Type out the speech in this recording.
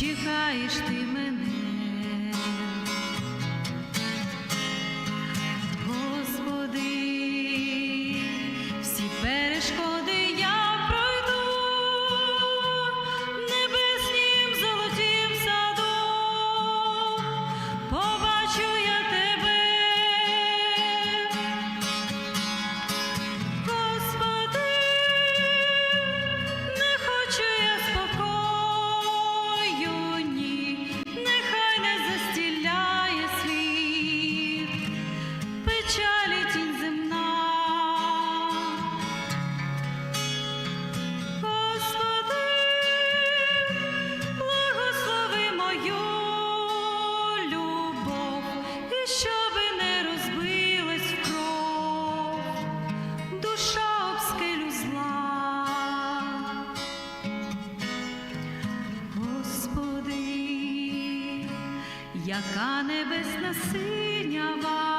чекаєш ти душа об скелю зла. Господи, яка небесна синява,